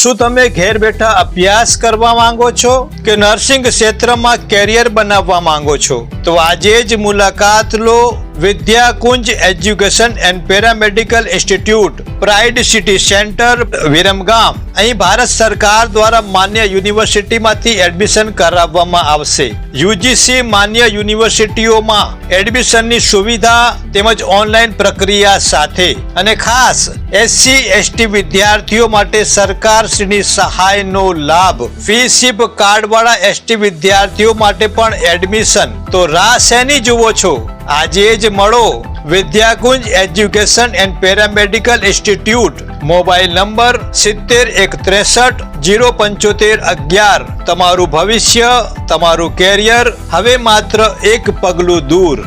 શું તમે ઘેર બેઠા અભ્યાસ કરવા માંગો છો કે નર્સિંગ ક્ષેત્રમાં કેરિયર બનાવવા માંગો છો? તો આજે જ મુલાકાત લો Vidyakunj education and paramedical institute pride city centre Viramgam અહીં ભારત સરકાર દ્વારા માન્ય યુનિવર્સિટીમાંથી એડમિશન કરાવવામાં આવશે યુજીસી માન્ય યુનિવર્સિટીઓમાં એડમિશનની સુવિધા તેમજ ઓનલાઈન પ્રક્રિયા સાથે અને ખાસ એસસી એસટી વિદ્યાર્થીઓ માટે સરકારશ્રીની સહાયનો લાભ ફી શિપ કાર્ડવાળા એસટી વિદ્યાર્થીઓ માટે પણ એડમિશન તો રાહ શેની જુઓ છો આજે જ મળો Vidyakunj education and paramedical institute. Mobile number સિત્તેર એક ત્રેસઠ જીરો પંચોતેર, અગિયાર. તમારું ભવિષ્ય, તમારું કેરિયર હવે માત્ર એક પગલું દૂર.